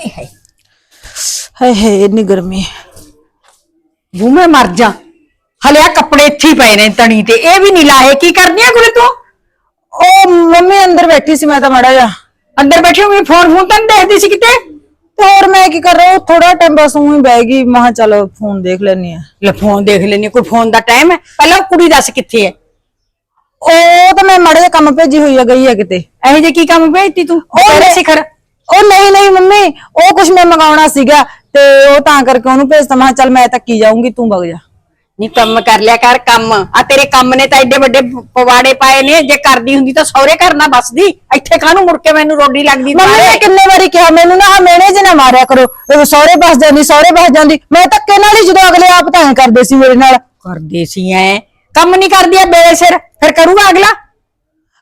ਹਾਏ ਹਾਏ ਹਾਏ ਇੰਨੀ ਗਰਮੀ। ਬੂ ਮੈਂ ਮਰ ਜਾ। ਹਲੇ ਆ ਕੱਪੜੇ ਇੱਥੇ ਹੀ ਪਏ ਨੇ ਤਣੀ ਤੇ। ਇਹ ਵੀ ਨਹੀਂ ਲਾਏ ਕੀ ਕਰਦੀ ਆ ਗੁਰੇ ਤੂੰ? ਉਹ ਮੰਮੀ ਅੰਦਰ ਬੈਠੀ ਸੀ ਮੈਂ ਤਾਂ ਮੜਾ ਜਾ ਅੰਦਰ ਬੈਠੀ ਹੋਈ ਫੋਨ ਫੋਨ ਤਾਂ ਨੀ ਦੇਖਦੀ ਸੀ ਕਿਤੇ? ਤੇ ਹੋਰ ਮੈਂ ਕੀ ਕਰ ਰਹਾ ਥੋੜਾ ਟਾਈਮ ਬਸ ਉਹੀ ਬਹਿ ਗਈ। ਮਹਾ ਚੱਲ ਫੋਨ ਦੇਖ ਲੈਣੀ ਆ ਲੈ ਫੋਨ ਦੇਖ ਲੈਣੀ ਕੋਈ ਫੋਨ ਦਾ ਟਾਈਮ ਹੈ? ਪਹਿਲਾਂ ਉਹ ਕੁੜੀ ਦੱਸ ਕਿੱਥੇ ਹੈ? ਉਹ ਤਾਂ ਮੈਂ ਮੜੇ ਕੰਮ ਭੇਜੀ ਹੋਈ ਆ ਗਈ ਆ ਕਿਤੇ। ਇਹੋ ਜੇ ਕੀ ਕੰਮ ਭੇਜਤੀ ਤੂੰ? ਉਹ ਸਿਖਰ। ਉਹ ਨਹੀਂ ਨਹੀਂ ਮੰਮੀ ਉਹ ਕੁਝ ਮੈਂ ਮੰਗਾਉਣਾ ਸੀਗਾ ਤੇ ਉਹ ਤਾਂ ਕਰਕੇ ਉਹਨੂੰ ਭੇਜਤਾ ਮੈਂ ਕਿਹਾ ਚੱਲ ਮੈਂ ਤੱਕੀ ਜਾਊਂਗੀ ਤੂੰ ਵਗ ਜਾ। ਨਹੀਂ ਕੰਮ ਕਰ ਲਿਆ ਕਰ ਕੰਮ। ਆ ਤੇਰੇ ਕੰਮ ਨੇ ਤਾਂ ਐਡੇ ਵੱਡੇ ਪਵਾੜੇ ਪਾਏ ਨੇ। ਜੇ ਕਰਦੀ ਹੁੰਦੀ ਤਾਂ ਸਹੁਰੇ ਘਰ ਨਾ ਬਸਦੀ ਇੱਥੇ ਕਾਹਨੂੰ ਮੁੜ ਕੇ ਮੈਨੂੰ ਰੋਡੀ ਲੱਗਦੀ ਮੰਮੀ? ਨੇ ਕਿੰਨੇ ਵਾਰੀ ਕਿਹਾ ਮੈਨੂੰ ਨਾ ਆਹ ਮੇਣੇ ਜੇ ਨਾ ਮਾਰਿਆ ਕਰੋ। ਇਹ ਸਹੁਰੇ ਬਸ ਜਾਂਦੀ ਸਹੁਰੇ ਬਸ ਜਾਂਦੀ। ਮੈਂ ਧੱਕੇ ਨਾਲ ਹੀ ਜਦੋਂ ਅਗਲੇ ਆਪ ਤਾਂ ਐਂ ਕਰਦੇ ਸੀ ਮੇਰੇ ਨਾਲ। ਕਰਦੇ ਸੀ ਐ। ਕੰਮ ਨਹੀਂ ਕਰਦੀ ਐ ਬੇੜੇ ਸਿਰ। ਫਿਰ ਕਰੂਗਾ ਅਗਲਾ?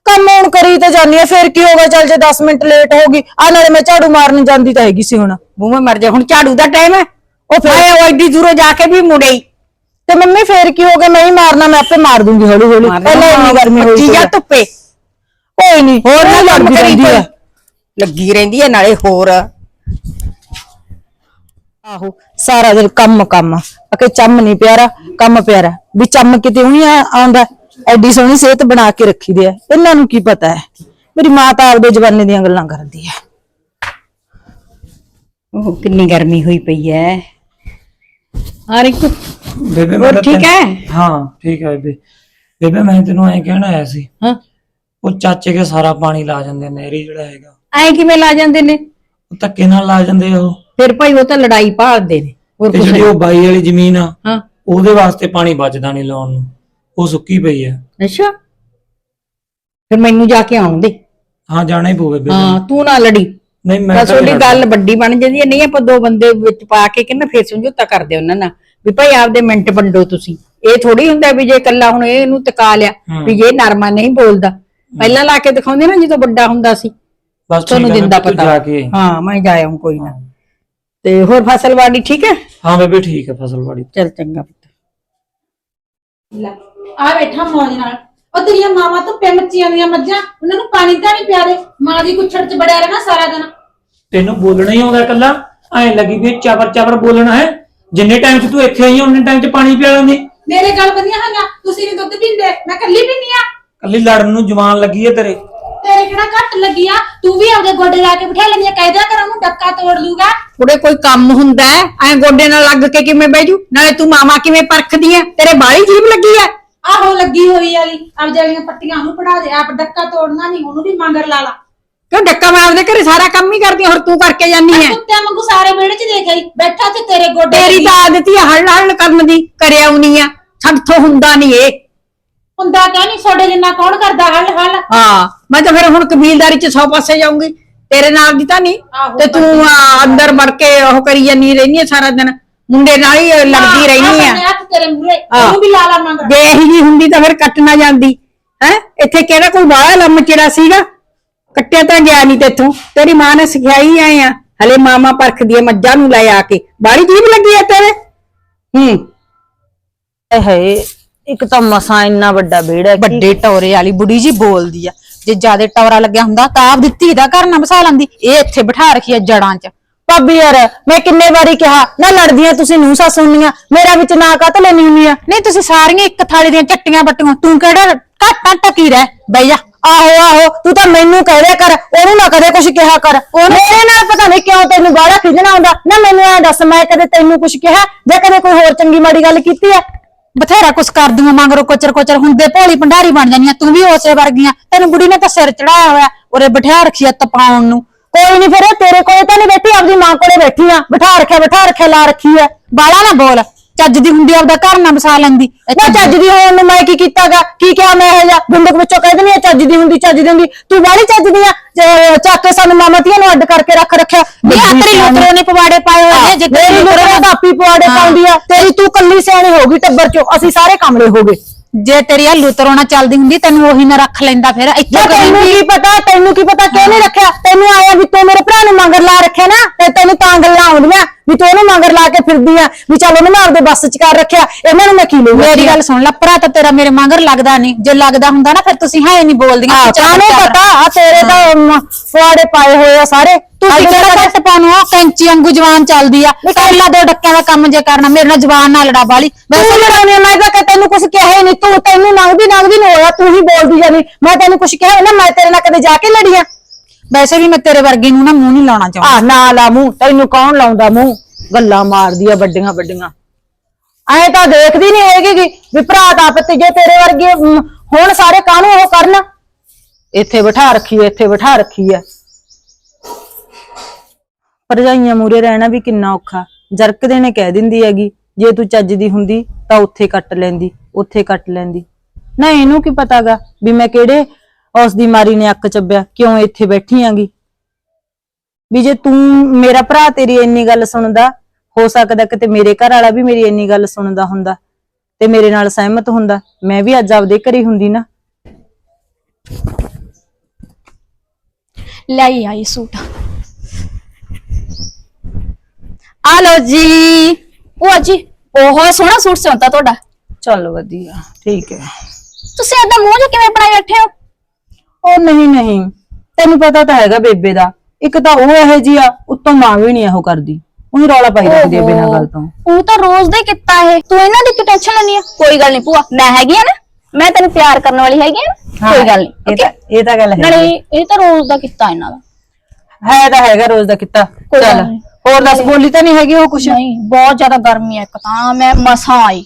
ਕੰਮ ਹੁਣ ਕਰੀ ਤਾਂ ਜਾਂਦੀ ਆ ਫਿਰ ਕੀ ਹੋਗਾ ਚੱਲ ਜੇ 10 ਮਿੰਟ ਲੇਟ ਹੋ ਗਈ ਆ ਨਾਲੇ ਮੈਂ ਝਾੜੂ ਮਾਰਨ ਜਾਂਦੀ ਤਾਂ ਹੈਗੀ ਸੀ ਹੁਣ। ਬੂਵੇਂ ਮਰ ਜਾ ਹੁਣ ਝਾੜੂ ਦਾ ਟਾਈਮ ਹੈ। ਉਹ ਫਿਰ ਉਹ ਐਡੀ ਦੂਰੋਂ ਜਾ ਕੇ ਵੀ ਮੁੜੇ। ਹੀ ਤੇ ਮੰਮੀ ਫੇਰ ਕੀ ਹੋ ਗਿਆ? ਮੈਂ ਹੀ ਮਾਰਨਾ ਮੈਂ ਆਪੇ ਮਾਰ ਦੂੰਗੀ ਹੌਲੀ ਹੌਲੀ ਪਹਿਲਾਂ ਇੰਨੀ ਗਰਮੀ ਹੋਈ ਪੱਚੀ ਸੀ ਜਾਂ ਧੁੱਪੇ। ਕੋਈ ਨਹੀਂ ਹੋਰ ਨਾ ਕੰਮ ਕਰੀ ਰਹਿੰਦੀ ਆ। ਕੋਈ। ਲੱਗੀ ਰਹਿੰਦੀ ਐ ਨਾਲੇ ਹੋਰ। ਆਹੋ ਸਾਰਾ ਦਿਨ ਕੰਮ ਕੰਮ ਅਕੇ ਚੰਮ ਨਹੀਂ ਪਿਆਰਾ ਕੰਮ ਪਿਆਰਾ। ਵੀ ਚੰਮ ਕਿਤੇ ਉਹੀ ਆਉਂਦਾ। ਐਡੀ ਸੋਹਣੀ ਸਿਹਤ ਬਣਾ ਕੇ ਰੱਖੀ ਦੇ ਆ। ਇਹਨਾਂ ਨੂੰ ਕੀ ਪਤਾ ਹੈ? ਮੇਰੀ ਮਾਂ ਤਾਂ ਆਪਦੇ ਜਵਾਨੇ ਦੀਆਂ ਗੱਲਾਂ ਕਰਦੀ ਹੈ। ਉਹ ਕਿੰਨੀ ਗਰਮੀ ਹੋਈ ਪਈ ਐ ਹਰ ਇੱਕ ਬੇਬੇ ਹੋਰ ਮੈਂ ਤਾਂ ਠੀਕ ਤੈਨੂੰ- ਹੈ? ਹਾਂ ਠੀਕ ਹੈ ਬੇਬੇ। ਬੇਬੇ ਮੈਂ ਤੈਨੂੰ ਐਂ ਕਹਿਣਾ ਆਇਆ ਸੀ ਹਾਂ। ਉਹ ਚਾਚੇ ਕੇ ਸਾਰਾ ਪਾਣੀ ਲਾ ਜਾਂਦੇ ਨੇ ਨਹਿਰੀ ਜਿਹੜਾ ਹੈਗਾ। ਐ ਕਿਵੇਂ ਲਾ ਜਾਂਦੇ ਨੇ? ਉਹ ਧੱਕੇ ਨਾਲ ਲਾ ਜਾਂਦੇ ਆ ਉਹ। ਫਿਰ ਭਾਈ ਉਹ ਤਾਂ ਲੜਾਈ ਭਾਲਦੇ ਨੇ ਹੋਰ ਤੇ ਕੁਛ ਜਿਹੜੀ ਨਹੀਂ। ਉਹ ਬਾਈ ਵਾਲੀ ਜ਼ਮੀਨ ਆ ਹਾਂ। ਉਹਦੇ ਵਾਸਤੇ ਪਾਣੀ ਬਚਦਾ ਨਹੀਂ ਲਾਉਣ ਨੂੰ। ਉਹ ਸੁੱਕੀ ਪਈ ਆ। ਅੱਛਾ। ਫਿਰ ਮੈਨੂੰ ਜਾ ਕੇ ਆਉਣ ਦੇ। ਹਾਂ ਜਾਣਾ ਹੀ ਪਊ ਬੇਬੇ ਹਾਂ ਤੂੰ ਨਾ ਲੜੀ। ਨਹੀਂ ਮੈਂ ਬਸ ਤਾਂ ਉਹਦੀ ਗੱਲ ਵੱਡੀ ਬਣ ਜਾਂਦੀ ਹੈ। ਨਹੀਂ ਆਪਾਂ ਦੋ ਬੰਦੇ ਵਿੱਚ ਪਾ ਕੇ ਕਿੰਨਾ ਫੇਰ ਸਮਝੌਤਾ ਕਰਦੇ ਉਹਨਾਂ ਨਾਲ। ਵੀ ਭਾਈ ਆਪਦੇ ਮਿੰਟ ਵੰਡੋ ਤੁਸੀਂ। ਇਹ ਥੋੜੀ ਹੁੰਦਾ ਵੀ ਜੇ ਇਕੱਲਾ ਹੁਣ ਇਹ ਇਹਨੂੰ ਟਿਕਾ ਲਿਆ। ਵੀ ਇਹ ਨਰਮਾ ਨਹੀਂ ਬੋਲਦਾ। ਪਹਿਲਾਂ ਲਾ ਕੇ ਦਿਖਾਉਂਦੇ ਨਾ ਜਦੋਂ ਵੱਡਾ ਹੁੰਦਾ ਸੀ। ਬਸ ਤੁਹਾਨੂੰ ਦਿੰਦਾ ਪਤਾ। ਜਾ ਕੇ। ਆਈ। ਹਾਂ ਮੈਂ ਜਾ ਆਉਂ ਕੋਈ ਨਾ। ਤੇ ਹੋਰ ਫਸਲਵਾੜੀ ਠੀਕ ਹੈ? ਹਾਂ ਬੇਬੇ ਠੀਕ ਹੈ ਫਸਲਵਾੜੀ। ਚਲ ਚੰਗਾ ਪੁੱਤ। ਆ ਬੈਠਾ ਮੌਜ ਨਾਲ। ਉਹ ਤੇਰੀਆਂ ਮਾਵਾਂ ਤੋਂ ਪੇ ਮੱਚੀਆਂ ਦੀਆਂ ਮੱਝਾਂ ਉਹਨਾਂ ਨੂੰ ਪਾਣੀ ਤਾਂ ਨਹੀਂ ਪਿਆ ਦੇ। ਮਾਂ ਦੀ ਕੁੱਛੜ ਚ ਬੜਿਆ ਰਹਿਣਾ ਸਾਰਾ ਦਿਨ। ਤੈਨੂੰ ਬੋਲਣਾ ਹੀ ਆਉਂਦਾ ਇਕੱਲਾ। ਐਂ ਲੱਗੀ ਵੀ ਚਾਬਰ ਚਾਬਰ ਬੋਲਣਾ ਹੈ। ਜਿੰਨੇ ਟਾਈਮ 'ਚ ਤੂੰ ਇੱਥੇ ਆਈ ਆ ਉਹਨੇ ਟਾਈਮ 'ਚ ਪਾਣੀ ਪਿਆ ਲੈਂਦੀ। ਮੇਰੇ ਗੱਲ ਵਧੀਆ ਹੋਈਆਂ? ਤੁਸੀਂ ਨਹੀਂ ਦੁੱਧ ਪੀਂਦੇ? ਮੈਂ ਕੱਲੀ ਪੀਨੀ ਆ। ਕੱਲੀ ਲੜਨ ਨੂੰ ਜਵਾਨ ਲੱਗੀ ਹੈ ਤੇਰੇ। ਤੇਰੇ ਕਿਹੜਾ ਘੱਟ ਲੱਗੀ ਆ? ਤੂੰ ਵੀ ਆਪਦੇ ਗੋਡੇ ਲਾ ਕੇ ਬਿਠਾ ਲੈਣੀ ਆ। ਕਹਿਦਾ ਕਰ ਉਹਨੂੰ ਡੱਕਾ ਤੋੜ ਲੂਗਾ ਕੁੜੇ ਕੋਈ ਕੰਮ ਹੁੰਦਾ ਹੈ? ਐ ਗੋਡੇ ਨਾਲ ਲੱਗ ਕੇ ਕਿਵੇਂ ਬਹਿ ਜੂ? ਨਾਲੇ ਤੂੰ ਮਾਮਾ ਕਿਵੇਂ ਪਰਖਦੀ ਐ? ਤੇਰੇ ਬਾਹਲੀ ਜੀਬ ਲੱਗੀ ਐ। ਆਹੋ ਲੱਗੀ ਹੋਈ ਆਲੀ ਆਪ ਜਿਹੜੀਆਂ ਪੱਟੀਆਂ ਉਹਨੂੰ ਪੜਾ ਦੇ। ਆਪ ਡੱਕਾ ਤੋੜਨਾ ਨਹੀਂ ਉਹਨੂੰ ਵੀ ਮੰਗਰ ਲਾ ਲਾ। ਕਿਉਂ ਡੱਕਾ ਮੈਂ ਆਪਦੇ ਘਰੇ ਸਾਰਾ ਕੰਮ ਹੀ ਕਰਦੀ ਹੋਰ ਤੂੰ ਕਰਕੇ ਜਾਨੀ ਐ ਕੁੱਤਿਆਂ ਵਾਂਗੂ ਸਾਰੇ ਵਿਹੜੇ ਚ ਦੇਖ ਆਈ। ਬੈਠਾ ਤੇ ਤੇਰੇ ਗੋਡੇ ਤੇਰੀ ਤਾਂ ਆਦਤ ਹੀ ਆ ਹਲ ਹਲ ਕਰਨ ਦੀ ਕਰਿਆ ਆਉਣੀ ਆ। ਸਾਥੋਂ ਹੁੰਦਾ ਨਹੀਂ ਇਹ। ਹੁੰਦਾ ਕਿਉਂ ਨਹੀਂ? ਛੋਡੇ ਜਿੰਨਾ ਕੌਣ ਕਰਦਾ? ਹਲ ਹਲ। ਹਾਂ ਮੈਂ ਤਾਂ ਫਿਰ ਹੁਣ ਕਬੀਲਦਾਰੀ ਚ ਸੌ ਪਾਸੇ ਜਾਊਂਗੀ। ਤੇਰੇ ਨਾਲ ਦੀ ਤਾਂ ਨਹੀਂ। ਆਹੋ, ਤੇ ਤੂੰ ਆ, ਅੰਦਰ ਵੜ ਕੇ ਉਹ ਕਰੀ ਜਾਨੀ ਰਹਿਨੀ ਆ ਸਾਰਾ ਦਿਨ। ਮੁੰਡੇ ਨਾਲ ਹੀ ਲੜਦੀ ਰਹਿਨੀ ਆਪਣੇ ਆ। ਹੱਥ ਤੇਰੇ ਮੂਰੇ ਹਾਂ। ਵੀ ਜੇ ਇਹੀ ਜੀ ਹੁੰਦੀ ਤਾਂ ਫਿਰ ਕੱਟ ਨਾ ਜਾਂਦੀ ਹੈ? ਇੱਥੇ ਕਿਹੜਾ ਕੋਈ ਬਾਹਲਾ ਲੰਮ ਚਿੜਾ ਸੀਗਾ? ਕੱਟਿਆ ਤਾਂ ਗਿਆ ਨਹੀਂ ਤੇਥੋਂ। ਤੇਰੀ ਮਾਂ ਨੇ ਸਿਖਾਈ ਆਏ ਆ। ਹਲੇ ਮਾਮਾ ਪਰਖਦੀ ਆ ਮੱਝਾਂ ਨੂੰ ਲੈ ਆ ਕੇ। ਬਾੜੀ ਜੀਬ ਲੱਗੀ ਆ ਤੇਰੇ? ਹੂੰ। ਹਾਏ ਹਾਏ ਇੱਕ ਤਾਂ ਮਸਾਂ ਇੰਨਾ ਵੱਡਾ ਵਿਹੜਾ ਕੀ- ਵੱਡੇ ਟੌਰੇ ਵਾਲੀ ਬੁੜੀ ਜੀ ਬੋਲਦੀ ਆ। ਜੇ ਜਿਆਦੇ ਟੌਰਾ ਲੱਗਿਆ ਹੁੰਦਾ ਤਾਂ ਆਪ ਦਿੱਤੀ ਦਾ ਘਰ ਨਾ ਬਸਾ ਲੈਂਦੀ। ਇਹ ਇੱਥੇ ਬਿਠਾ ਰੱਖੀ ਆ ਜੜਾਂ 'ਚ। ਭਾਬੀ ਯਾਰ ਮੈਂ ਕਿੰਨੇ ਵਾਰੀ ਕਿਹਾ ਨਾ ਲੜਦੀਆਂ ਤੁਸੀਂ ਨੂੰ ਸੱਸ ਹੁੰਨੀਆਂ ਮੇਰਾ ਵਿੱਚ ਨਾ ਕਾਤ ਲੈਣੀ ਹੁੰਨੀ ਆ ਨਹੀਂ ਤੁਸੀਂ ਸਾਰੀਆਂ ਇੱਕ ਥਾਲੀ ਦੀਆਂ ਚੱਟੀਆਂ ਬੱਟੀਆਂ ਤੂੰ ਕਿਹੜਾ ਘਾਟਾਂ ਟਕੀ ਰਹਿ? ਬਈ ਜਾ। ਆਹੋ ਆਹੋ ਤੂੰ ਤਾਂ ਮੈਨੂੰ ਕਹਿ ਰਿਆ ਕਰ ਉਹਨੂੰ ਨਾ ਕਦੇ ਕੁਝ ਕਿਹਾ ਕਰ। ਮੇਰੇ ਨਾਲ ਪਤਾ ਨਹੀਂ ਕਿਉਂ ਤੈਨੂੰ ਬਾਹਲਾ ਖਿਜਣਾ ਆਉਂਦਾ। ਨਾ ਮੈਨੂੰ ਐ ਦੱਸ ਮੈਂ ਕਦੇ ਤੈਨੂੰ ਕੁਝ ਕਿਹਾ ਜਾਂ ਕਦੇ ਕੋਈ ਹੋਰ ਚੰਗੀ ਮਾੜੀ ਗੱਲ ਕੀਤੀ ਐ ਬਥੇਰਾ ਕੁਛ ਕਰਦੀਆਂ ਮਗਰੋਂ ਕੋਚਰ ਕੋਚਰ ਹੁੰਦੇ ਭੋਲੀ ਭੰਡਾਰੀ ਬਣ ਜਾਂਦੀਆਂ ਤੂੰ ਵੀ ਉਸੇ ਵਰਗੀਆਂ। ਤੈਨੂੰ ਬੁੜੀ ਨੇ ਤਾਂ ਸਿਰ ਚੜਾਇਆ ਹੋਇਆ ਉਰੇ ਬਿਠਾ ਰੱਖੀ ਆ ਤਪਾਉਣ ਨੂੰ। ਕੋਈ ਨਹੀਂ ਫਿਰ ਇਹ ਤੇਰੇ ਕੋਲੇ ਤਾਂ ਨਹੀਂ ਬੈਠੀ ਆਪਦੀ ਮਾਂ ਕੋਲੇ ਬੈਠੀ ਆ। ਬਿਠਾ ਰੱਖਿਆ ਬਿਠਾ ਰੱਖਿਆ ਲਾ ਰੱਖੀ ਐ ਬਾਲਾ ਨਾ ਬੋਲ। ਚੱਜ ਦੀ ਹੁੰਦੀ ਆਪਦਾ ਘਰ ਨਾ ਬਸਾ ਲੈਂਦੀ। ਨਾ ਚੱਜ ਦੀ ਹੋਣ ਨੂੰ ਮੈਂ ਕੀ ਕੀਤਾਗਾ? ਕੀ ਕਿਹਾ ਮੈਂ ਇਹ ਜਾ ਬਿੰਦਕ ਵਿੱਚੋਂ ਕਹਿ ਦਿੰਦੀ ਆ ਚੱਜ ਦੀ ਹੁੰਦੀ ਚੱਜ ਦੀ ਹੁੰਦੀ। ਤੂੰ ਬਾਹਲੀ ਚੱਜ ਦੀ ਆ। ਜੇ ਚੱਕ ਕੇ ਸਾਨੂੰ ਮਾਮਾ ਧੀਆਂ ਨੂੰ ਅੱਡ ਕਰਕੇ ਰੱਖ ਰੱਖਿਆ। ਨਹੀਂ ਆ ਤੇਰੀ ਲੁਤਰੋ ਨੇ ਪਵਾੜੇ ਪਾਏ ਹੋਏ ਨੇ। ਜੇ ਮੇਰੀ ਲੁਤਰਾ ਪਵਾੜੇ ਪਾਉਂਦੀ ਆ। ਤੇਰੀ ਤੂੰ ਕੱਲੀ ਸਿਆਣੀ ਹੋ ਗਈ ਟੱਬਰ ਚੋਂ। ਅਸੀਂ ਸਾਰੇ ਕਮਲੇ ਹੋ ਗਏ। ਜੇ ਤੇਰੀ ਆ ਲੁਤਰੋ ਨਾ ਚੱਲਦੀ ਹੁੰਦੀ ਤੈਨੂੰ ਉਹੀ ਨਾ ਰੱਖ ਲੈਂਦਾ ਫਿਰ। ਇੱਥੇ ਤੈਨੂੰ ਕੀ ਪਤਾ ਤੈਨੂੰ ਕੀ ਪਤਾ ਕਿਉਂ ਨਹੀਂ ਰੱਖਿਆ? ਤੈਨੂੰ ਆਇਆ ਵੀ ਤੂੰ ਮੇਰੇ ਭਰਾ ਨੂੰ ਮੰਗਰ ਲਾ ਰੱਖਿਆ ਨਾ ਤੇ ਤੈਨੂੰ ਤਾਂ ਗੱਲਾਂ ਆਉਂਦੀਆਂ। ਵੀ ਤੂੰ ਉਹਨੂੰ ਮੰਗਰ ਲਾ ਕੇ ਫਿਰਦੀ ਆ ਵੀ ਚੱਲ ਉਹਨੂੰ ਮੈਂ ਆਪਦੇ ਬੱਸ ਚ ਕਰ ਰੱਖਿਆ ਇਹਨਾਂ ਨੂੰ ਮੈਂ ਕੀ ਲਊ ਮੇਰੀ ਗੱਲ ਸੁਣ ਲੈ ਭਰਾ ਤਾਂ ਤੇਰਾ ਮੇਰੇ ਮਗਰ ਲੱਗਦਾ ਨਹੀਂ। ਜੇ ਲੱਗਦਾ ਹੁੰਦਾ ਨਾ ਫਿਰ ਤੁਸੀਂ ਹੈ ਨਹੀਂ ਬੋਲਦੀਆਂ ਵੀ ਚੱਲ ਕਾਹਨੂੰ। ਪਤਾ? ਆ ਤੇਰੇ ਤਾਂ ਅਮ, ਫੁਆੜੇ ਪਾਏ ਹੋਏ ਆ ਸਾਰੇ। ਤੁਸੀਂ ਕਿਹੜਾ ਘੱਟ ਪਾਉਣੋ? ਕੈਂਚੀ ਵਾਂਗੂ ਜਵਾਨ ਚੱਲਦੀ ਆ। ਪਹਿਲਾਂ ਦੋ ਡੱਕਿਆਂ ਦਾ ਕੰਮ ਜੇ ਕਰਨਾ ਮੇਰੇ ਨਾਲ ਜਵਾਨ ਨਾਲ ਲੜਾ ਵਾਲੀ ਵੈਸੇ ਲੜਾਉਣੀ ਆ, ਮੈਂ ਤਾਂ ਕਿ ਤੈਨੂੰ ਕੁਝ ਕਿਹਾ ਹੀ ਨਹੀਂ ਤੂੰ ਤੈਨੂੰ ਨੰਗਦੀ ਨੰਗਦੀ ਨੂੰ ਹੋਇਆ ਤੂੰ ਹੀ ਬੋਲਦੀ ਜਾਨੀ ਮੈਂ ਤੈਨੂੰ ਕੁਝ ਕਿਹਾ ਨਾ ਮੈਂ ਤੇਰੇ ਨਾਲ ਕਦੇ ਜਾ ਕੇ ਲੜੀਆਂ ਵੈਸੇ ਵੀ ਮੈਂ ਤੇਰੇ ਵਰਗੇ ਨੂੰ ਨਾ ਮੂੰਹ ਨਹੀਂ ਲਾਉਣਾ ਚਾਹੁੰਦੀ। ਆ ਨਾ ਲਾ ਮੂੰਹ ਤੈਨੂੰ ਕੌਣ ਲਾਉਂਦਾ ਮੂੰਹ? ਗੱਲਾਂ ਮਾਰਦੀ ਆ ਵੱਡੀਆਂ ਵੱਡੀਆਂ। ਐ ਤਾਂ ਦੇਖਦੀ ਨਹੀਂ ਹੈਗੀ ਗੀ ਵੀ ਭਰਾ ਤਾਂ ਆਪਤ ਜੇ ਤੇਰੇ ਵਰਗੇ ਅਮ, ਹੁਣ ਸਾਰੇ ਕਾਹਨੂੰ ਉਹ ਕਰਨ? ਇੱਥੇ ਬਿਠਾ ਰੱਖੀ ਐ ਇੱਥੇ ਬਿਠਾ ਰੱਖੀ ਐ ਭਰਜਾਈਆਂ ਮੂਰੇ ਰਹਿਣਾ ਵੀ ਕਿੰਨਾ ਔਖਾ। ਜਰਕਦੇ ਨੇ ਕਹਿ ਦਿੰਦੀ ਹੈਗੀ ਜੇ ਤੂੰ ਚੱਜ ਦੀ ਹੁੰਦੀ ਤਾਂ ਉੱਥੇ ਕੱਟ ਲੈਂਦੀ ਉੱਥੇ ਕੱਟ ਲੈਂਦੀ। ਨਾ ਇਹਨੂੰ ਕੀ ਪਤਾਗਾ ਵੀ ਮੈਂ ਕਿਹੜੇ ਉਸ ਦੀ ਮਾਰੀ ਨੇ ਅੱਕ ਚੱਬਿਆ ਕਿਉਂ ਇੱਥੇ ਬੈਠੀ ਆਂਗੀ ਵੀ ਜੇ ਤੂੰ ਮੇਰਾ ਭਰਾ ਤੇਰੀ ਇੰਨੀ ਗੱਲ ਸੁਣਦਾ ਹੋ ਸਕਦਾ ਕਿਤੇ ਮੇਰੇ ਘਰ ਵਾਲਾ ਵੀ ਮੇਰੀ ਇੰਨੀ ਗੱਲ ਸੁਣਦਾ ਹੁੰਦਾ ਤੇ ਮੇਰੇ ਨਾਲ ਸਹਿਮਤ ਹੁੰਦਾ। ਮੈਂ ਵੀ ਅੱਜ ਆਪਦੇ ਘਰੇ ਹੁੰਦੀ ਨਾ। ਲਈ ਆਈ ਸੂਟ। ਆ ਲਓ ਜੀ। ਉਹ ਜੀ ਬਹੁਤ ਸੋਹਣਾ ਸੂਟ ਸਿਉਂਤਾ ਤੁਹਾਡਾ। ਚੱਲ ਵਧੀਆ ਠੀਕ ਹੈ। ਤੁਸੀਂ ਏਦਾਂ ਮੂੰਹ ਜਿਹਾ ਕਿਵੇਂ ਬਣਾਈ ਬੈਠੇ ਹੋ? ਉਹ ਨਹੀਂ ਨਹੀਂ। ਤੈਨੂੰ ਪਤਾ ਤਾਂ ਹੈਗਾ ਬੇਬੇ ਦਾ। ਇੱਕ ਤਾਂ ਉਹ ਇਹੋ ਜੀ ਆ ਉੱਤੋਂ ਮਾਂ ਵੀ ਨਹੀਂ ਇਹੋ ਕਰਦੀ। ਉਹੀ ਰੌਲਾ ਪਾਈ ਰੱਖਦੀ ਆ ਬਿਨਾਂ ਗੱਲ ਤੋਂ। ਉਹ ਤਾਂ ਰੋਜ਼ ਦਾ ਹੀ ਕੀਤਾ ਇਹ। ਤੂੰ ਇਹਨਾਂ ਦੀ ਕੀ ਟੈਨਸ਼ਨ ਲੈਣੀ ਆ? ਕੋਈ ਗੱਲ ਨਹੀਂ ਭੂਆ ਮੈਂ ਹੈਗੀ ਆ ਨਾ। ਮੈਂ ਤੈਨੂੰ ਪਿਆਰ ਕਰਨ ਵਾਲੀ ਹੈਗੀ ਆ ਨਾ। ਕੋਈ ਗੱਲ ਨਹੀਂ ਇਹ ਤਾਂ ਇਹ ਤਾਂ ਗੱਲ ਹੈ ਨਾਲੇ ਇਹ ਤਾਂ ਰੋਜ਼ ਦਾ ਕੀਤਾ ਇਹਨਾਂ ਦਾ। ਹੈ ਤਾਂ ਹੈਗਾ ਰੋਜ਼ ਦਾ ਕਿੱਤਾ। ਕੋਈ ਗੱਲ ਚੱਲ ਨਹੀਂ। ਹੋਰ ਦੱਸ ਬੋਲੀ ਤਾਂ ਨਹੀਂ ਹੈਗੀ ਉਹ ਕੁਛ? ਨਹੀਂ ਬਹੁਤ ਜ਼ਿਆਦਾ ਗਰਮੀ ਹੈ ਇੱਕ ਤਾਂ। ਮੈਂ ਮਸਾਂ ਆਈ।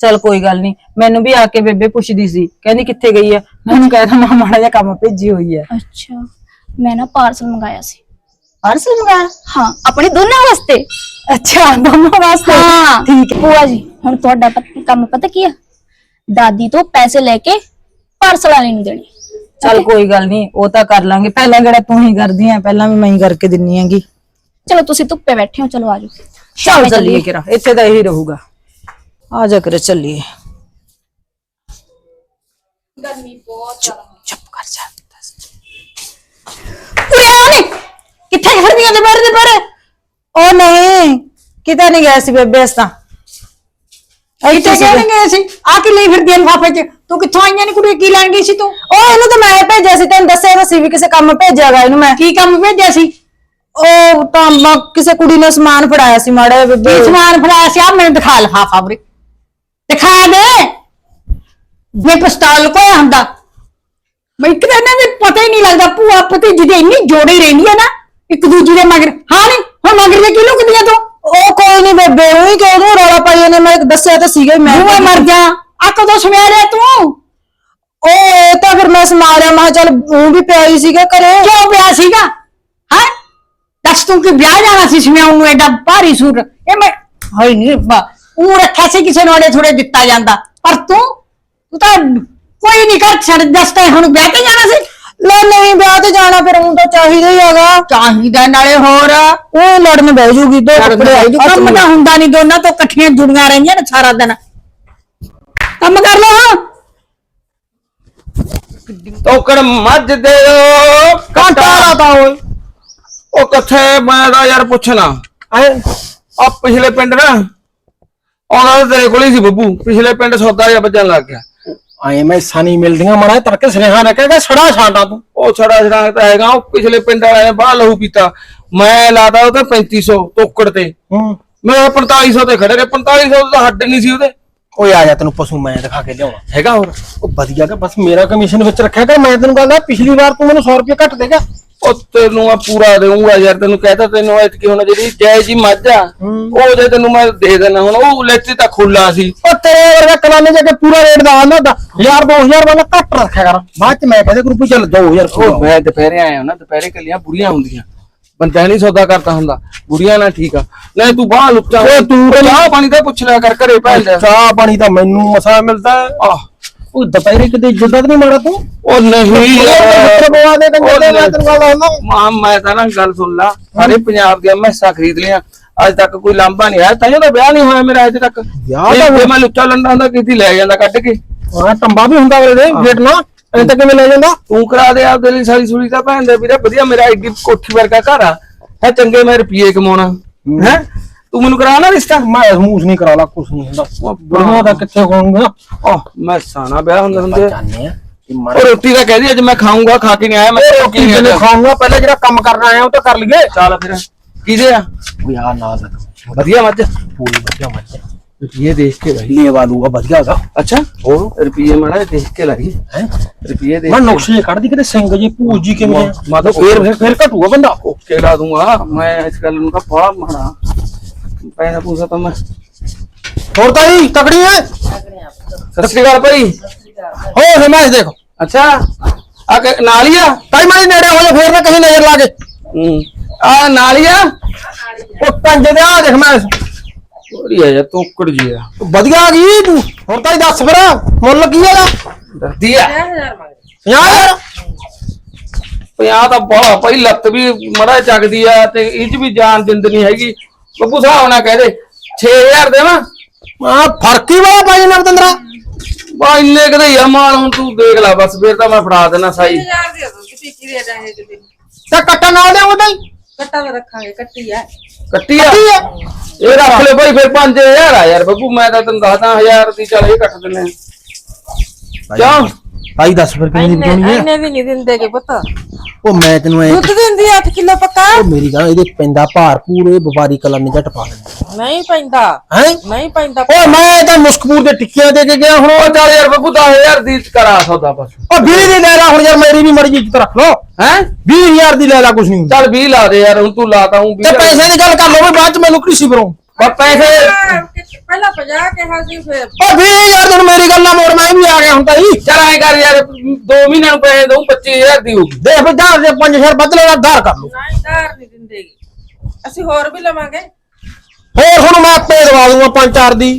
ਚੱਲ ਕੋਈ ਗੱਲ ਨਹੀਂ ਮੈਨੂੰ ਵੀ ਆ ਕੇ ਬੇਬੇ ਪੁੱਛਦੀ ਸੀ ਕਹਿੰਦੀ ਕਿੱਥੇ ਗਈ ਆ? ਮੈਨੂੰ ਕਹਿੰਦਾ ਮੈਂ ਮਾੜਾ ਜਿਹਾ ਕੰਮ ਭੇਜੀ ਹੋਈ ਆ। ਅੱਛਾ ਮੈਂ ਨਾ ਪਾਰਸਲ ਮੰਗਾਇਆ ਸੀ। ਪਾਰਸਲ ਮੰਗਾਇਆ? ਹਾਂ ਆਪਣੇ ਦੋਨਾਂ ਵਾਸਤੇ। ਅੱਛਾ ਦੋਨੋਂ ਵਾਸਤੇ? ਹਾਂ। ਠੀਕ ਹੈ। ਭੂਆ ਜੀ ਹੁਣ ਤੁਹਾਡਾ ਪਤ- ਕੰਮ ਪਤਾ ਕੀ ਆ? ਦਾਦੀ ਤੋਂ ਪੈਸੇ ਲੈ ਕੇ ਪਾਰਸਲ ਵਾਲੇ ਨੂੰ ਦੇਣੇ। ਚੱਲ ਕੋਈ ਗੱਲ ਨਹੀਂ ਉਹ ਤਾਂ ਕਰ ਲਾਂਗੇ। ਪਹਿਲਾਂ ਕਿਹੜਾ ਤੂੰ ਹੀ ਕਰਦੀ ਆ? ਪਹਿਲਾਂ ਵੀ ਮੈਂ ਹੀ ਕਰਕੇ ਦਿੰਨੀ ਆਂਗੀ ਚਲੋ ਤੁਸੀਂ ਧੁੱਪੇ ਬੈਠੇ ਹੋ ਚਲੋ ਆਜੋ ਚੱਲ ਚੱਲੀਏ ਕਿਰਾ ਇੱਥੇ ਤਾਂ ਇਹੀ ਰਹੂਗਾ। ਆ ਜਾ ਕਰੇ ਚੱਲੀਏ। ਗਰਮੀ ਬਹੁਤ ਜ਼ਿਆਦਾ। ਚੁੱਪ ਕਰ ਜਾ ਕਿੱਥੇ ਖੜਦੀਆਂ ਨੇ ਦੇ ਬਾਹਰ? ਉਹ ਨਹੀਂ ਕਿਤੇ ਨਹੀਂ ਗਿਆ ਸੀ ਬੇਬੇ ਅਸਾਂ ਇੱਥੇ ਕਿਹਨੇ ਗਏ ਸੀ? ਆ ਕੀ ਲਈ ਫਿਰਦੀ ਲਿਫਾਫੇ 'ਚ? ਤੂੰ ਕਿੱਥੋਂ ਆਈਆਂ ਨੇ ਕੁੜੀ ਕੀ ਲੈਣ ਗਈ ਸੀ ਤੂੰ? ਉਹ ਇਹਨੂੰ ਤਾਂ ਮੈਂ ਭੇਜਿਆ ਸੀ ਤੈਨੂੰ ਦੱਸਿਆ ਤਾਂ ਸੀ ਵੀ ਕਿਸੇ ਕੰਮ ਭੇਜਿਆਗਾ ਇਹਨੂੰ ਮੈਂ। ਕੀ ਕੰਮ ਭੇਜਿਆ ਸੀ? ਉਹ ਤਾਂ ਮ- ਕਿਸੇ ਕੁੜੀ ਨੇ ਸਮਾਨ ਫੜਾਇਆ ਸੀ ਮਾੜਾ ਜਿਹਾ ਬੇਬੇ। ਕੀ ਸਮਾਨ ਫੜਾਇਆ ਸੀ ਆ ਮੈਨੂੰ ਦਿਖਾ ਲਿਫਾਫਾ ਵੀਰੇ ਦਿਖਾ ਦੇ ਜੇ ਪਿਸਤੌਲ ਕੋਇਆ ਹੁੰਦਾ। ਮੈਂ ਇੱਕ ਤਾਂ ਇਹਨਾਂ ਦੇ ਪਤਾ ਹੀ ਨਹੀਂ ਲੱਗਦਾ ਭੂਆ ਪਤੀ ਜਿਹਦੇ ਇੰਨੀ ਜੋੜੀ ਰਹਿੰਦੀ ਹੈ ਨਾ ਇੱਕ ਦੂਜੀ ਦੇ ਮਗਰ। ਹਾਂ ਨਹੀਂ ਹੁਣ ਮਗਰ ਦੇ ਕਿਲੋ ਕਿਦੀਆਂ ਤੂੰ? ਉਹ ਕੋਈ ਨਹੀਂ ਬੇਬੇ ਉਹੀ ਕਿ ਉਹਨੂੰ ਰੌਲਾ ਪਾਈ ਨੇ ਮੈਂ ਦੱਸਿਆ ਤਾਂ ਸੀਗਾ ਹੀ ਮੈਂ ਮੈਂ ਮਰ ਜਾ। ਆ ਕਦੋਂ ਸਵੇਰੇ ਤੂੰ? ਉਹ ਇਹ ਤਾਂ ਫਿਰ ਮੈਂ ਸਮਾਰਿਆ ਮੈਂ ਚੱਲ ਉਹ ਵੀ ਪਿਆ ਹੀ ਸੀਗਾ ਘਰੇ। ਕਿਉਂ ਪਿਆ ਸੀਗਾ? ਹੈ? ਦੱਸ ਤੂੰ ਕਿ ਵਿਆਹ ਜਾਣਾ ਸੀ ਸਮਿਆਉਂ ਨੂੰ ਐਡਾ ਭਾਰੀ ਸੂਟ। ਇਹ ਮੈਂ ਹਾਈ ਨਹੀਂ ਉਹ ਰੱਖਿਆ ਸੀ ਕਿਸੇ ਨੂੰ ਅੜੇ ਥੋੜੇ ਦਿੱਤਾ ਜਾਂਦਾ। ਪਰ ਤੂੰ ਤੂੰ ਤਾਂ ਕੋਈ ਨਹੀਂ ਕਰ ਛੱਡ ਦੱਸਦਾ ਹੁਣ ਵਿਆਹ ਤੇ ਜਾਣਾ ਸੀ? ਲੈ ਨਹੀਂ ਵਿਆਹ ਤੇ ਜਾਣਾ ਫਿਰ ਉਹ ਤਾਂ ਚਾਹੀਦਾ ਹੀ ਹੈਗਾ। ਚਾਹੀਦਾ ਨਾਲੇ ਹੋਰ। ਉਹ ਲੜਨ ਬਹਿ ਜੂਗੀ ਦੋ ਕੱਪੜੇ ਕੱਪੜੇ ਕੰਮ ਤਾਂ ਹੁੰਦਾ ਨਹੀਂ ਦੋਨਾਂ ਤੋਂ ਇਕੱਠੀਆਂ ਜੁੜੀਆਂ ਰਹਿੰਦੀਆਂ ਨੇ ਸਾਰਾ ਦਿਨ। ਕੰਮ ਕਰ ਲੋ ਹਾਂ ਟੋਕੜ ਮੱਝ ਦੇ ਓ ਘੰਟਾ ਲਾਤਾ ਓਏ। ਉਹ ਕਿੱਥੇ ਮੈਂ ਤਾਂ ਯਾਰ ਪੁੱਛਣਾ। ਐ ਆ ਪਿਛਲੇ ਪਿੰਡ ਨਾ ਆਉਣਾ ਤਾਂ ਤੇਰੇ ਕੋਲ ਹੀ ਸੀ ਬੱਬੂ ਪਿਛਲੇ ਪਿੰਡ ਸੌਦਾ ਜਿਹਾ ਵੱਜਣ ਲੱਗ ਗਿਆ। ਆਏ ਮੈਂ ਸਾਨੀ ਮਿਲਦੀਆਂ ਮੜਾ ਤੜਕੇ ਸੁਨੇਹਾ ਰੱਖੇਗਾ ਛੜਾ ਛਾਂਡਾ ਤੂੰ। ਉਹ ਛੜਾ ਛੜਾ ਤਾਂ ਹੈਗਾ ਉਹ ਪਿਛਲੇ ਪਿੰਡ ਵਾਲਿਆਂ ਨੇ ਬੜਾ ਲਹੂ ਪੀਤਾ। ਮੈਂ ਲਾਦਾ ਉਹ ਤੇ 3500 ਟੋਕੜ ਤੇ। ਹੂੰ। ਮੈਂ 4500 ਤੇ ਖੜੇ ਨੇ 4500 ਤਾਂ ਹੱਡ ਨਹੀਂ ਸੀ ਉਹਦੇ। ਓਏ ਆ ਜਾ ਤੈਨੂੰ ਪਸ਼ੂ ਮੈਂ ਦਿਖਾ ਕੇ ਲਿਆਉਣਾ। ਹੈਗਾ ਹੋਰ? ਉਹ ਵਧੀਆ ਕਿ ਬਸ ਮੇਰਾ ਕਮਿਸ਼ਨ ਵਿੱਚ ਰੱਖਿਆ ਕਰ ਮੈਂ ਤੈਨੂੰ ਕਹਿੰਦਾ ਪਿਛਲੀ ਵਾਰ ਤੂੰ ਮੈਨੂੰ 100 ਰੁਪਏ ਘੱਟ ਦੇਗਾ ਉਹ ਤੈਨੂੰ ਮੈਂ ਪੂਰਾ ਦੇਊਂਗਾ ਯਾਰ ਤੈਨੂੰ ਕਹਿਤਾ ਤੈਨੂੰ ਐਤਕੀ ਹੁਣ ਜਿਹੜੀ ਜੈ ਜੀ ਮੱਝ ਉਹ ਜੇ ਤੈਨੂੰ ਮੈਂ ਦੇ ਦੇਣਾ ਹੁਣ ਉਹ ਲੈਤੀ ਤਾਂ ਖੁੱਲਾ ਸੀ। ਉਹ ਤੇਰੇ ਵਰਗਾ ਕਲਾਨੇ ਜਾ ਕੇ ਪੂਰਾ ਰੇਟ ਦਾ ਆਂਦਾ ਹੁੰਦਾ 1000 2000 ਵਾਲਾ ਘੱਟ ਰੱਖਿਆ ਕਰ। ਬਾਅਦ ਚ ਮੈਂ ਕਹਿੰਦੇ ਗਰੁੱਪ ਚੱਲ 2000 ਉਹ ਮੈਂ ਦੁਪਹਿਰੇ ਆਇਆ ਨਾ ਦੁਪਹਿਰੇ ਕੱਲੀਆਂ ਬੁੜੀਆਂ ਹੁੰਦੀਆਂ। ਬੰਦਾ ਨਹੀਂ ਸੌਦਾ ਕਰਦਾ ਹੁੰਦਾ ਬੁੜੀਆਂ ਨਾਲ ਠੀਕ ਆ। ਨਹੀਂ ਤੂੰ ਬਾਹਰ ਲੁੱਟਾ। ਓਏ ਤੂੰ ਚਾਹ ਪਾਣੀ ਤਾਂ ਪੁੱਛ ਲਿਆ ਕਰ ਘਰੇ ਭੈਣ ਦਾ। ਚਾਹ ਪਾਣੀ ਤਾਂ ਮੈਨੂੰ ਮਸਾ ਮਿਲਦਾ। ਆਹ। ਉਹ ਦੁਪਹਿਰੇ ਕਿਤੇ ਇੱਜ਼ਤ ਨਹੀਂ ਮਾੜਾ ਤੂੰ? ਉਹ ਨਹੀਂ ਬਵਾ ਦੇ ਕੰਗੇ ਦੇ ਮੈਂ ਤੈਨੂੰ ਗੱਲ ਆਉਂਦਾ ਮਾਂ ਮੈਂ ਤਾਂ ਨਾ ਗੱਲ ਸੁਣ ਲਾ। ਸਾਰੇ ਪੰਜਾਬ ਦੀਆਂ ਮੈਸਾਂ ਖਰੀਦ ਲਿਆ ਅੱਜ ਤੱਕ ਕੋਈ ਲਾਂਭਾ ਨਹੀਂ ਆਇਆ। ਤਾਂ ਤਾਂ ਵਿਆਹ ਨਹੀਂ ਹੋਇਆ ਮੇਰਾ ਅਜੇ ਤੱਕ। ਵਿਆਹ ਤਾਂ ਮੈਂ ਲੁੱਚਾ ਲੰਡਾ ਹੁੰਦਾ ਕਿਤੇ ਲੈ ਜਾਂਦਾ ਕੱਢ ਕੇ। ਹਾਂ ਟੰਬਾ ਵੀ ਹੁੰਦਾ ਵੇਲੇ ਦੇ ਗੇਟ ਨਾ। ਐਂ ਤਾਂ ਕਿਵੇਂ ਲੈ ਜਾਂਦਾ? ਤੂੰ ਕਰਾ ਦੇ ਆਪਦੇ ਲਈ ਸਾਰੀ ਸੁਣੀ ਤਾਂ ਭੈਣ ਦੇ ਵੀਰੇ। ਵਧੀਆ ਮੇਰਾ ਐਡੀ ਕੋਠੀ ਵਰਗਾ ਘਰ ਆ। ਹੈ ਚੰਗੇ ਮੈਂ ਰੁਪਏ ਕਮਾਉਣਾ। ਹੈ? ਤੂੰ ਮੈਨੂੰ ਕਰਾ ਨਾ ਰਿਸ਼ਤਾ? ਮੈਂ ਸਮੂਸ ਨਹੀਂ ਕਰਾ ਲਾ ਕੁਛ ਨਹੀਂ ਹੁੰਦਾ। ਬੁੜੀਆਂ ਦਾ ਕਿੱਥੇ ਹੋਣਗਾ ਆਹ ਮੈਂ ਸਾਣਾ ਵਿਆਹ ਹੁੰਦੇ ਹੁੰਦੇ ਜਾਣੇ ਆ ਉਹ ਰੋਟੀ ਦਾ ਕਹਿ ਦੀ ਅੱਜ ਮੈਂ ਖਾਊਂਗਾ ਖਾ ਕੇ ਨਹੀਂ ਆਇਆ ਮੈਂ ਰੋਟੀ ਨਹੀਂ ਖਾਊਂਗਾ ਪਹਿਲਾਂ ਜਿਹੜਾ ਕੰਮ ਕਰਨਾ ਆਇਆ ਉਹ ਤਾਂ ਕਰ ਲਈਏ। ਚੱਲ ਫਿਰ ਕਿਹਦੇ ਆ? ਉਹ ਯਾਰ ਨਾਲ ਵਧੀਆ ਮੱਝ। ਪੂਰੀ ਵਧੀਆ ਮੱਝ ਰੁਪਈਏ ਦੇਖ ਕੇ ਭਾਈ ਲੇਵਾ ਲੂਗਾ ਵਧੀਆ ਹੈਗਾ ਅੱਛਾ ਹੋਰ? ਰੁਪਈਏ ਮਾੜਾ ਦੇਖ ਕੇ ਲਾਈ। ਹੈ? ਰੁਪਈਏ ਦੇਖ ਮੈਂ ਨੁਕਸ ਜੇ ਕੱਢਦੀ ਕਿਤੇ ਸਿੰਘ ਜੀ ਭੂਜ ਜੀ ਕਿਵੇਂ ਆ? ਮੈਂ ਤਾਂ ਫੇਰ ਫੇਰ ਫੇਰ ਘਟੂਗਾ ਬੰਦਾ। ਓਕੇ ਲਾ ਦੂੰਗਾ। ਮੈਂ ਇਸ ਗੱਲ ਨੂੰ ਤਾਂ ਬੜਾ ਮਾੜਾ। ਪੈਸਾ ਪੂਸਾ ਤਾਂ ਮੈਂ ਹੋਰ ਤਾਈ ਤਕੜੀ ਹੈ ਸਤਿ ਸ਼੍ਰੀ ਅਕਾਲ ਭਾਈ। ਹੋ ਹਿਮਾਇਸ਼ ਦੇਖ। ਅੱਛਾ। ਆ ਕੇ ਨਾਲ ਹੀ ਆ? ਤਾਈ ਮਾਰੀ ਨੇੜੇ ਹੋ ਜਾ ਫੇਰ ਨਾ ਕਹੀਂ ਨਜ਼ਰ ਲਾ ਕੇ। ਹੂੰ। ਆ ਨਾਲ ਹੀ ਆ? ਉਹ ਪੰਜ ਦੇ ਆ ਦੇਖ ਮੈਂ ਥੋੜੀ ਆ ਯਾਰ ਤੋਕੜ ਜੀ ਆ। ਵਧੀਆ ਆ ਗਈ ਤੂੰ। ਹੁਣ ਤਾਈ ਦੱਸ ਫਿਰ ਮੁੱਲ ਕੀ ਹੈਗਾ ਡਰਦੀ ਆ। 50 ਯਾਰ ਪੰਜਾਹ ਤਾਂ ਬੜਾ ਭਾਈ ਲੱਤ ਵੀ ਮੜਾ ਚੱਕਦੀ ਆ ਤੇ ਚ ਵੀ ਜਾਨ ਦਿੰਦ ਨਹੀਂ ਹੈਗੀ। ਬੱਬੂ ਸਾਹਿਬ ਨਾ ਕਹਿ ਦੇ 6000 ਦੇਵਾਂ? ਆ ਫ਼ਰਕ ਹੀ ਨਾ ਤੰਦਰਾ ਬਾ ਇੰਨੇ ਕਦੇ ਯਾਰ ਮਾਲ ਹੁਣ ਤੂੰ ਦੇਖ ਲੈ ਬਸ ਫੇਰ ਤਾਂ ਮੈਂ ਫੜਾ ਦੇਣਾ ਸਾਈ। ਤੇ ਕੱਟਾ ਨਾਲ ਦੇ ਉਹਦਾ ਹੀ। ਕੱਟਾ ਤਾਂ ਰੱਖਾਂਗੇ ਕੱਟੀ ਆ। ਕੱਟੀ ਆ? ਇਹ ਰੱਖ ਲੈ ਭਾਈ ਫਿਰ 5000 ਆ ਯਾਰ ਬੱਬੂ ਮੈਂ ਤਾਂ ਤੈਨੂੰ ਦੱਸਦਾ 1000 ਦੀ ਚੱਲ ਇਹ ਕੱਟ ਦਿੰਨੇ ਆ। ਕਿਉਂ? ਤਾਈ ਦੱਸ ਫਿਰ ਕਿੰਨੀ ਦੀ ਕਿਉਣੀ ਹੈ ਇੰਨੇ ਵੀ ਨਹੀਂ ਦਿੰਦੇ ਕਿ ਪੁੱਤ। ਉਹ ਮੈਂ ਤੈਨੂੰ ਐ ਦੁੱਧ ਦਿੰਦੀ 8 ਕਿਲੋ ਪੱਕਾ? ਉਹ ਮੇਰੀ ਗੱਲ ਇਹਦੇ ਪੈਂਦਾ ਭਾਰ ਪੂਰੇ ਵਪਾਰੀ ਕਲਾ ਨੇ ਝਟ ਪਾ ਲੈਂਦਾ। ਨਹੀਂ ਪੈਂਦਾ। ਹੈ? ਨਹੀਂ ਪੈਂਦਾ। ਓ ਮੈਂ ਤਾਂ ਮੁਸਕਪੂਰ ਦੇ ਟਿੱਕੀਆਂ ਦੇ ਕੇ ਗਿਆ ਹੁਣ ਉਹ ਚੱਲ ਯਾਰ ਬੱਬੂ 10000 ਦੀ ਕਰਾ ਸੌਦਾ ਬਸ। ਉਹ 20 ਦੀ ਲੈ ਲਾ ਹੁਣ ਯਾਰ ਮੇਰੀ ਵੀ ਮਰਜ਼ੀ ਇੱਜ਼ਤ ਰੱਖ ਲੋ ਹੈ? 20000 ਦੀ ਲੈ ਲਾ ਕੁਛ ਨਹੀਂ। ਚੱਲ 20 ਲਾ ਦੇ ਯਾਰ ਹੁਣ ਤੂੰ ਲਾਤਾ ਹੂੰ ਤੇ ਪੈਸੇ ਦੀ ਗੱਲ ਕਰ ਲਓ ਬਾਅਦ ਚ ਮੈਨੂੰ ਕਿਸੇ ਬਰੋਂ ਬਸ ਪੈਸੇ ਪਹਿਲਾਂ 50 ਕਿਹਾ ਸੀ ਫਿਰ ਉਹ 20000 ਤੈਨੂੰ ਮੇਰੀ ਗੱਲ ਨਾ ਮੋੜ ਮੈਂ ਵੀ ਆ ਗਿਆ ਹੁਣ ਤਾਈ ਚੱਲ ਐ ਕਰ ਯਾਰ 2 ਮਹੀਨਿਆਂ ਨੂੰ ਪੈਸੇ ਦਊਂ 25000 ਦੀ ਹੋਊਗੀ। ਦੇਖ ਫਿਰ ਦਾਰ ਦੇ 5000 ਬਦਲ ਲੈ ਦਾਰ ਕਰ ਲਓ ਨਹੀਂ ਦਾਰ ਨਹੀਂ ਦਿੰਦੇਗੀ ਅਸੀਂ ਹੋਰ ਵੀ ਲਵਾਂਗੇ। ਹੋਰ ਹੁਣ ਮੈਂ ਆਪੇ ਦਵਾ ਦੂੰਗਾ ਪੰਜ ਚਾਰ ਦੀ।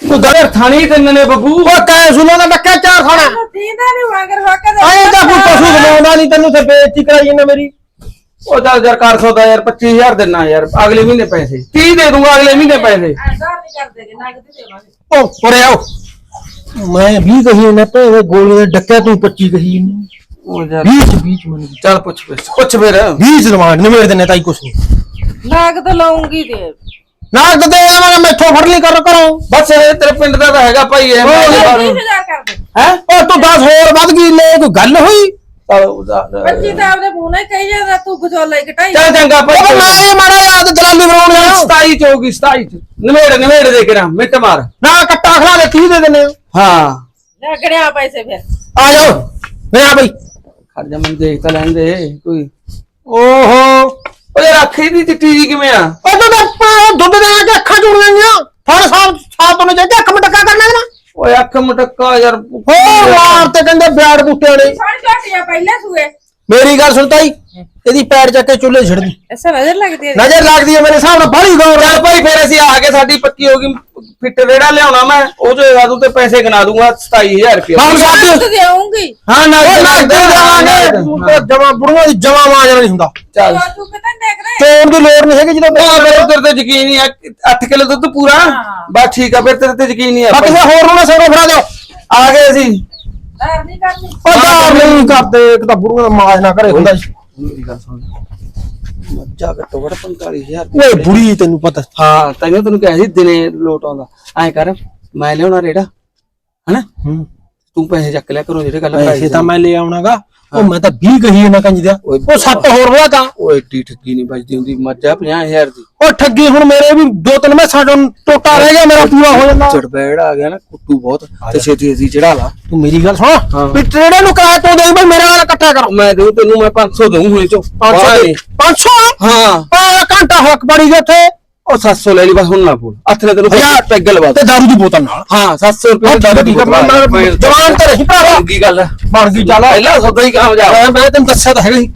ਤੂੰ ਦਰ ਥਾਣੀ ਤਿੰਨ ਨੇ ਬੱਬੂ। ਉਹ ਕੈ ਸੁਣੋ ਦਾ ਡੱਕਾ ਚਾਰ ਖਾਣਾ ਦੀਦਾ ਨਹੀਂ ਵਾਂਗਰ ਹੋ ਕੇ ਆਏ ਤਾਂ ਕੋਈ ਪਸ਼ੂ ਦਵਾਉਂਦਾ ਨਹੀਂ ਤੈਨੂੰ ਤੇ ਬੇਇੱਜ਼ਤੀ ਕਰਾਈ ਜਾਂਦਾ ਮੇਰੀ। ਉਹ ਚੱਲ ਯਾਰ ਕਰ ਸੌਦਾ ਯਾਰ 25000 ਦੇਣਾ ਯਾਰ ਅਗਲੇ ਮਹੀਨੇ ਪੈਸੇ। 30 ਦੇ ਦੂੰਗਾ ਅਗਲੇ ਮਹੀਨੇ ਪੈਸੇ। ਦਾਰ ਨਹੀਂ ਕਰਦੇਗੇ ਨਗਦ ਦੇਵਾਂਗੇ। ਉਹ ਉਰੇ ਆਓ। ਮੈਂ 20 ਕਹੀ ਨੇ ਭੇ ਗੋਲੀ ਦੇ ਡੱਕੇ ਤੂੰ 25 ਕਹੀ ਨੇ ਉਹ ਯਾਰ। 20 ਚ 20 ਚ ਮੈਨੂੰ ਚੱਲ ਪੁੱਛ ਫਿਰ ਪੁੱਛ ਫਿਰ। 20 ਚ ਦਵਾਂ ਨਿਮੇੜ ਦਿੰਨੇ ਤਾਈ ਕੁਛ ਨਹੀਂ। ਨਗਦ ਲਾਉਂਗੀ ਦੇ ਨਾ ਤੇ ਦੇ ਆਵਾਂਗਾ ਮੈਥੋਂ ਫੜ ਲਈ ਕਰ ਕਰੋ। ਬਸ ਇਹ ਤੇਰੇ ਪਿੰਡ ਦਾ ਤਾਂ ਹੈਗਾ ਭਾਈ ਇਹ ਹਜ਼ਾਰ ਕਰ ਦੇ। ਹੈ? ਉਹ ਤੂੰ 10 ਹੋਰ ਵੱਧ ਗਈ ਲੈ ਕੋਈ ਗੱਲ ਹੋਈ? ਬੱਚੀ ਤਾਂ ਆਪਦੇ ਮੂੰਹ ਨਾਲ ਕਹੀ ਜਾਂਦਾ ਤੂੰ ਗਜੋਲਾ ਹੀ ਘਟਾਈ ਚੱਲ ਚੰਗਾ ਉਹ ਭਾਈ। ਮੈਂ ਇਹ ਮਾੜਾ ਯਾਦ ਦਲਾਲੀ ਬਣਾਉਣੀ ਆ 27 ਚ ਹੋਊਗੀ 27 ਚ। ਨਵੇੜ ਨਵੇੜ ਦੇ ਕੇ ਨਾ ਮਿੱਟ ਮਾਰ। ਨਾ ਕੱਟਾ ਖਲਾ ਦੇ 30 ਦੇ ਦਿੰਨੇ ਆ। ਹਾਂ। ਲੱਗਣਿਆ ਪੈਸੇ ਫਿਰ। ਆ ਜਾਓ। ਵੇ ਆ ਬਈ। ਖੜ ਜਾ ਮੈਨੂੰ ਦੇਖ ਤਾਂ ਲੈਣ ਦੇ ਕੋਈ। ਓਹੋ। ਚਿੱਟੀ ਜੀ ਕਿਵੇਂ ਆ? ਉਹ ਤਾਂ ਆਪਾਂ ਦੁੱਧ ਦੇ ਕੇ ਅੱਖਾਂ ਜੁੜ ਗਈਆਂ ਫੜ ਸਾਹ ਸਾਹ ਤੋਂ ਜੇ ਅੱਖ ਮਟਕਾ ਕਰਨਾ ਨਾ। ਓਏ ਅੱਖ ਮਟਕਾ ਯਾਰ। ਹੋ ਵਾਰ ਤੇ ਕਹਿੰਦੇ ਬਿਆੜ ਬੂਟੇ ਨੇ। ਛੋੜ ਛੋਟੀਆਂ ਪਹਿਲੇ ਸੂਏ। ਮੇਰੀ ਗੱਲ ਸੁਣ ਤਾਈ। ਇਹਦੀ ਪੈਰ ਚੱਕ ਕੇ ਚੁੱਲ੍ਹੇ 'ਚ ਛੱਡਦੀ ਐਸਾ ਨਜ਼ਰ ਲੱਗਦੀ ਹੈ ਨਜ਼ਰ ਲੱਗਦੀ ਹੈ ਮੇਰੇ ਹਿਸਾਬ ਨਾਲ ਬਾਹਲੀ ਗੌਰ ਚੱਲ ਭਾਈ ਫਿਰ ਅਸੀਂ ਆ ਕੇ ਸਾਡੀ ਪੱਕੀ ਹੋ ਗਈ ਫਿੱਟ ਰੇੜਾ ਲਿਆਉਣਾ ਮੈਂ ਉਹ ਜੋ ਵਾਦੂ ਤੇ ਪੈਸੇ ਗਿਣਾ ਦੂੰਗਾ 27000 ਰੁਪਏ ਹਾਂ ਸਾਡੀ ਦੁੱਧ ਦੇਉਂਗੀ ਹਾਂ ਨਾ ਉਹ ਨਾ ਦੇ ਦੇਵਾਂਗੇ। ਤੂੰ ਤਾਂ ਜਮਾ ਬੁੜੀਆਂ ਦੀ ਜਮਾ ਮਾਂ ਨਹੀਂ ਹੁੰਦਾ। ਚੱਲ। ਤੂੰ ਕਿਤੇ ਦੇਖ ਰਿਹਾ? ਚੋਣ ਦੀ ਲੋੜ ਨਹੀਂ ਹੈਗੀ ਜਦੋਂ ਮੇਰੇ ਉੱਧਰ ਤੇ ਯਕੀਨ ਨਹੀਂ ਆ 8 ਕਿਲੋ ਦੁੱਧ ਪੂਰਾ। ਬਸ ਠੀਕ ਆ ਫਿਰ ਤੇਰੇ ਤੇ ਯਕੀਨ ਨਹੀਂ ਆ ਬਾਕੀ ਹੋਰ ਨੂੰ ਸੋਰੋ ਫੜਾ ਦਿਓ। ਆ ਗਏ ਅਸੀਂ। ਦਾਰ ਨਹੀਂ ਕਰਦੇ ਇੱਕ ਤਾਂ ਬੁੜੀਆਂ ਦਾ ਮਾਜ ਨਾ ਕਰੇ ਹੁੰਦਾ ਸੀ। ਮੇਰੀ ਗੱਲ ਸੁਣ। ਮੱਝਾ ਘੱਟੋ ਘੱਟ 45000 ਓਏ ਬੁੜੀ ਤੈਨੂੰ ਪਤਾ। ਹਾਂ ਤੈਨੂੰ ਤੈਨੂੰ ਕਿਹਾ ਸੀ ਦਿਨੇ ਲੋਟ ਆਉਂਦਾ। ਐਂ ਕਰ ਮੈਂ ਲਿਆਉਣਾ ਰੇੜਾ ਹਨਾ? ਤੂੰ ਪੈਸੇ ਚੱਕ ਲਿਆ ਕਰੋ ਜਿਹੜੇ ਗੱਲ ਪੈਸੇ ਤਾਂ ਮੈਂ ਲੈ ਆਉਣਾਗਾ। ਉਹ ਮੈਂ ਤਾਂ 20 ਕਹੀ ਨਾ ਕੰਜ ਓਏ ਉਹ ਸੱਤ ਹੋਰ ਹੋਇਆ ਤਾਂ। ਓਏ ਏਡੀ ਠੱਗੀ ਨਹੀਂ ਵੱਜਦੀ ਹੁੰਦੀ ਮੱਝਾ 50000 ਦੀ। ਉਹ ਠੱਗੀ ਹੁਣ ਮੇਰੇ ਵੀ ਦੋ ਤਿੰਨ ਮੈਸਾਂ ਚੋਂ ਟੋਟਾ ਰਹਿ ਗਿਆ ਮੇਰਾ ਪੂਰਾ ਹੋ ਜਾਂਦਾ। ਚੜਬੈੜ ਆ ਗਿਆ ਨਾ ਕੁੱਟੂ ਬਹੁਤ ਤੇ ਛੇਤੀ ਅਸੀਂ ਚੜਾ ਲਾ। ਤੂੰ ਮੇਰੀ ਗੱਲ ਹਾਂ। ਸੁਣ ਵੀ ਟ੍ਰੇਡਰ ਨੂੰ ਕਿਰਾਇਆ ਤੋਂ ਦੇ ਬਈ? ਮੇਰੇ ਨਾਲ ਇਕੱਠਾ ਕਰੋ। ਮੈਂ ਦੇਉ ਤੈਨੂੰ ਮੈਂ 500 ਦਊਂ ਹੁਣੇ ਚੋਂ। 500 500 ਹਾਂ। ਆ ਘੰਟਾ ਹੱਕ ਬੜੀ ਗਏ ਉੱਥੇ। ਉਹ 700 ਲੈ ਲਈ ਬਸ ਹੁਣ ਨਾ ਬੋਲ। ਹੱਥ ਨੇ ਤੈਨੂੰ ਹਜ਼ਾਰ ਪੈਗ ਲਵਾ ਤੇ ਦਾਰੂ ਦੀ ਬੋਤਲ ਨਾਲ? ਹਾਂ 700 ਰੁਪਏ ਮੈਂ- ਜਵਾਨ ਤੇ ਰਹੀ ਭਰਾਵਾ। ਕੀ ਗੱਲ ਬਣ ਗਈ ਚੱਲ। ਪਹਿਲਾਂ ਸੌਦਾ ਹੀ ਕਾਮਯਾਬ। ਮੈਂ ਤੈਨੂੰ ਦੱਸਿਆ ਤਾਂ ਹੈਗਾ ਹੀ।